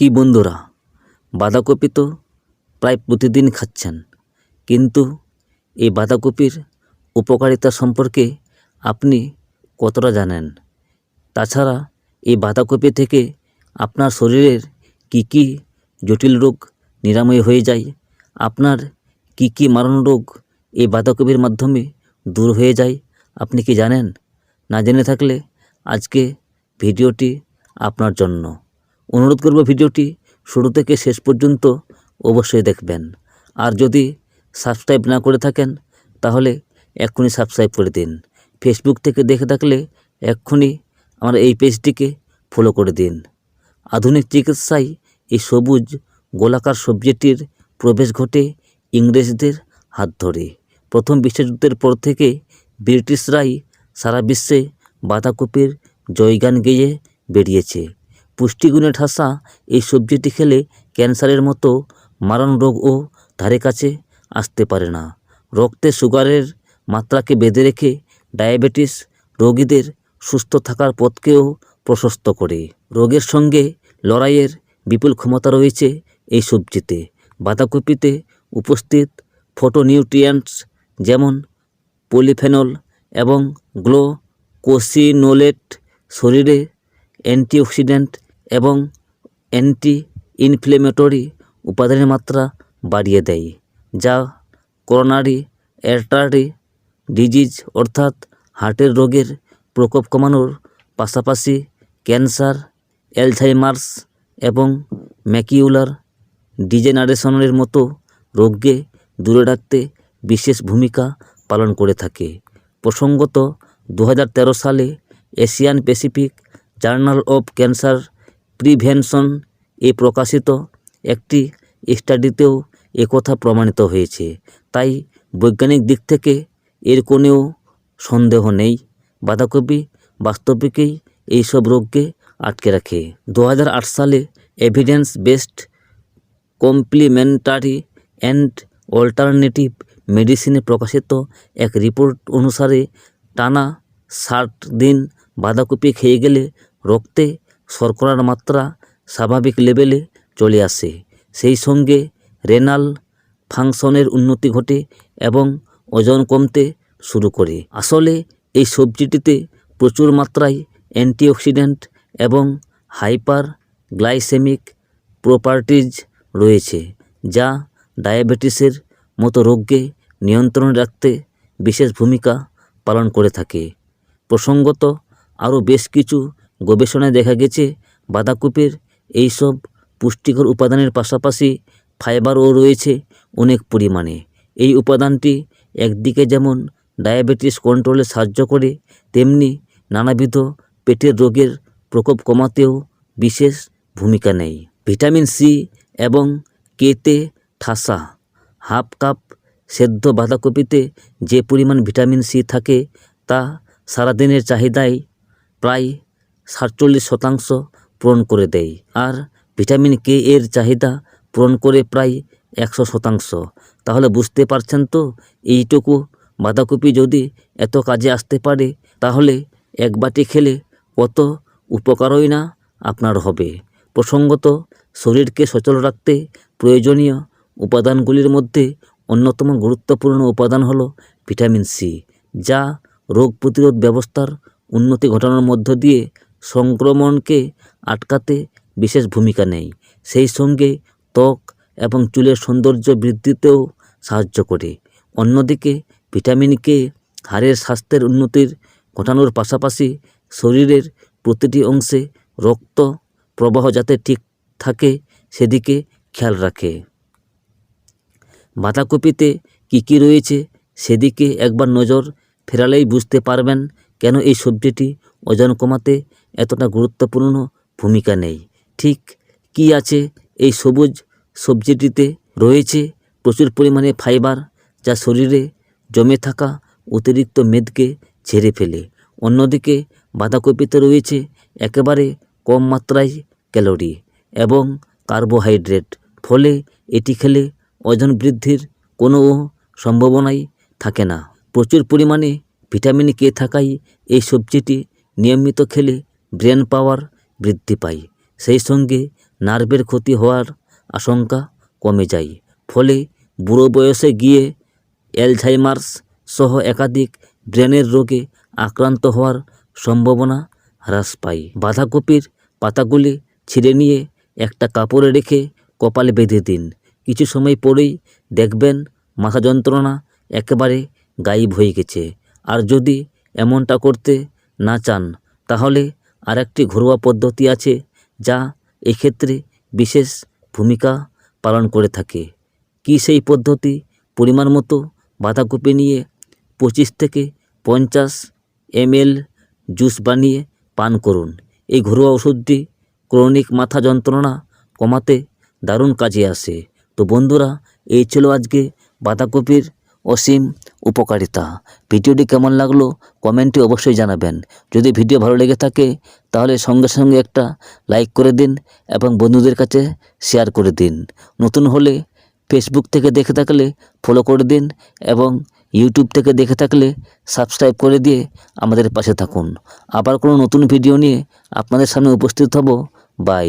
কি বন্ধুরা? বাঁধাকপি তো প্রায় প্রতিদিন খাচ্ছেন। কিন্তু এই বাঁধাকপির উপকারিতা সম্পর্কে আপনি কতটা জানেন? তাছাড়া এই বাঁধাকপি থেকে আপনার শরীরের কি কি জটিল রোগ নিরাময় হয়ে যায়, আপনার কি কি মারণ রোগ এই বাঁধাকপির মাধ্যমে দূর হয়ে যায়, আপনি কি জানেন? না জেনে থাকলে আজকে ভিডিওটি আপনার জন্য। অনুরোধ করব ভিডিওটি শুরু থেকে শেষ পর্যন্ত অবশ্যই দেখবেন। আর যদি সাবস্ক্রাইব না করে থাকেন, তাহলে এক্ষুনি সাবস্ক্রাইব করে দিন। ফেসবুক থেকে দেখে থাকলে এক্ষুনি আমার এই পেজটিকে ফলো করে দিন। আধুনিক চিকিৎসায় এই সবুজ গোলাকার সবজিটির প্রবেশ ঘটে ইংরেজদের হাত ধরে। প্রথম বিশ্বযুদ্ধের পর থেকে ব্রিটিশরাই সারা বিশ্বে বাঁধাকপির জয়গান গেয়ে বেরিয়েছে পুষ্টিগুণে ঠাসা এই সবজিটি খেলে ক্যান্সারের মতো মারণ রোগও ধারে কাছে আসতে পারে না। রক্তে সুগারের মাত্রাকে বেঁধে রেখে ডায়াবেটিস রোগীদের সুস্থ থাকার পথকেও প্রশস্ত করে। রোগের সঙ্গে লড়াইয়ের বিপুল ক্ষমতা রয়েছে এই সবজিতে। বাঁধাকপিতে উপস্থিত ফটোনিউট্রিয়েন্টস যেমন পলিফেনল এবং গ্লোকোসিনোলেট শরীরে অ্যান্টিঅক্সিডেন্ট এবং অ্যান্টি ইনফ্লেমেটরি উপাদানের মাত্রা বাড়িয়ে দেয়, যা করোনারি অ্যার্টারি ডিজিজ অর্থাৎ হার্টের রোগের প্রকোপ কমানোর পাশাপাশি ক্যান্সার অ্যালঝাইমার্স এবং ম্যাকিউলার ডিজেনারেশনের মতো রোগকে দূরে রাখতে বিশেষ ভূমিকা পালন করে থাকে। প্রসঙ্গত দু হাজার তেরো সালে Asian Pacific journal of cancer prevention এ প্রকাশিত একটি স্টাডিতেও একথা প্রমাণিত হয়েছে। তাই বৈজ্ঞানিক দিক থেকে এর কোনেও সন্দেহ নেই। বাঁধাকপি বাস্তবিকই এইসব রোগকে আটকে রাখে। দু হাজার আট সালে evidence based complementary and alternative মেডিসিনে প্রকাশিত এক রিপোর্ট অনুসারে টানা ষাট দিন বাঁধাকপি খেয়ে গেলে রক্তে শর্করার মাত্রা স্বাভাবিক লেভেলে চলে আসে। সেই সঙ্গে রেনাল ফাংশনের উন্নতি ঘটে এবং ওজন কমতে শুরু করে। আসলে এই সবজিটিতে প্রচুর মাত্রায় অ্যান্টিঅক্সিডেন্ট এবং হাইপার গ্লাইসেমিক প্রপার্টিজ রয়েছে, যা ডায়াবেটিসের মতো রোগকে নিয়ন্ত্রণে রাখতে বিশেষ ভূমিকা পালন করে থাকে। প্রসঙ্গত আরও বেশ কিছু গবেষণায় দেখা গেছে, বাঁধাকপির এইসব পুষ্টিকর উপাদানের পাশাপাশি ফাইবারও রয়েছে অনেক পরিমাণে। এই উপাদানটি একদিকে যেমন ডায়াবেটিস কন্ট্রোলে সাহায্য করে, তেমনি নানাবিধ পেটের রোগের প্রকোপ কমাতেও বিশেষ ভূমিকা নেয়। ভিটামিন সি এবং কেতে ঠাসা হাফ কাপ সেদ্ধ বাঁধাকপিতে যে পরিমাণ ভিটামিন সি থাকে তা সারাদিনের চাহিদায় প্রায় সাতচল্লিশ শতাংশ পূরণ করে দেয়। আর ভিটামিন কে এর চাহিদা পূরণ করে প্রায় একশো শতাংশ। তাহলে বুঝতে পারছেন তো, এইটুকু বাঁধাকপি যদি এত কাজে আসতে পারে, তাহলে এক বাটি খেলে কত উপকারই না আপনার হবে। প্রসঙ্গত, শরীরকে সচল রাখতে প্রয়োজনীয় উপাদানগুলির মধ্যে অন্যতম গুরুত্বপূর্ণ উপাদান হলো ভিটামিন সি, যা রোগ প্রতিরোধ ব্যবস্থার উন্নতি ঘটানোর মধ্য দিয়ে সংক্রমণকে আটকাতে বিশেষ ভূমিকা নেয় সেই সঙ্গে ত্বক এবং চুলের সৌন্দর্য বৃদ্ধিতেও সাহায্য করে। অন্যদিকে, ভিটামিন কে হাড়ের স্বাস্থ্যের উন্নতির ঘটানোর পাশাপাশি শরীরের প্রতিটি অংশে রক্ত প্রবাহ যাতে ঠিক থাকে, সেদিকে খেয়াল রাখে। বাঁধাকপিতে কী কী রয়েছে, সেদিকে একবার নজর ফেরালেই বুঝতে পারবেন কেন এই সবজিটি ওজন কমাতে এতটা গুরুত্বপূর্ণ ভূমিকা নেই। ঠিক কি আছে এই সবুজ সবজিটিতে? রয়েছে প্রচুর পরিমাণে ফাইবার যা শরীরে জমে থাকা অতিরিক্ত মেদকে ঝেড়ে ফেলে। অন্যদিকে বাঁধাকপিতে রয়েছে একেবারে কম মাত্রায় ক্যালোরি এবং কার্বোহাইড্রেট। ফলে এটি খেলে ওজন বৃদ্ধির কোনো সম্ভাবনাই থাকে না। প্রচুর পরিমাণে ভিটামিন কে থাকায় এই সবজিটি নিয়মিত খেলে ব্রেন পাওয়ার বৃদ্ধি পায়। সেই সঙ্গে নার্ভের ক্ষতি হওয়ার আশঙ্কা কমে যায়। ফলে বুড়ো বয়সে গিয়ে অ্যালঝাইমার্স সহ একাধিক ব্রেনের রোগে আক্রান্ত হওয়ার সম্ভাবনা হ্রাস পায়। বাঁধাকপির পাতাগুলি ছিঁড়ে নিয়ে একটা কাপড়ে রেখে কপালে বেঁধে দিন। কিছু সময় পরেই দেখবেন মাথা যন্ত্রণা একেবারে গায়েব হয়ে গেছে। আর যদি এমনটা করতে না চান, তাহলে আরেকটি ঘরোয়া পদ্ধতি আছে যা এক্ষেত্রে বিশেষ ভূমিকা পালন করে থাকে। কী সেই পদ্ধতি? পরিমাণ মতো বাঁধাকপি নিয়ে পঁচিশ থেকে পঞ্চাশ এমএল জুস বানিয়ে পান করুন। এই ঘরোয়া ওষুধটি ক্রনিক মাথা যন্ত্রণা কমাতে দারুণ কাজে আসে। তো বন্ধুরা, এই ছিল আজকে বাঁধাকপির অসীম উপকারিতা। ভিডিওটি কেমন লাগল কমেন্টে অবশ্যই জানাবেন। যদি ভিডিও ভালো লেগে থাকে, তাহলে সঙ্গে সঙ্গে একটা লাইক করে দিন এবং বন্ধুদের কাছে শেয়ার করে দিন। নতুন হলে ফেসবুক থেকে দেখে থাকলে ফলো করে দিন এবং ইউটিউব থেকে দেখে থাকলে সাবস্ক্রাইব করে দিয়ে আমাদের পাশে থাকুন। আবার কোনো নতুন ভিডিও নিয়ে আপনাদের সামনে উপস্থিত হব। বাই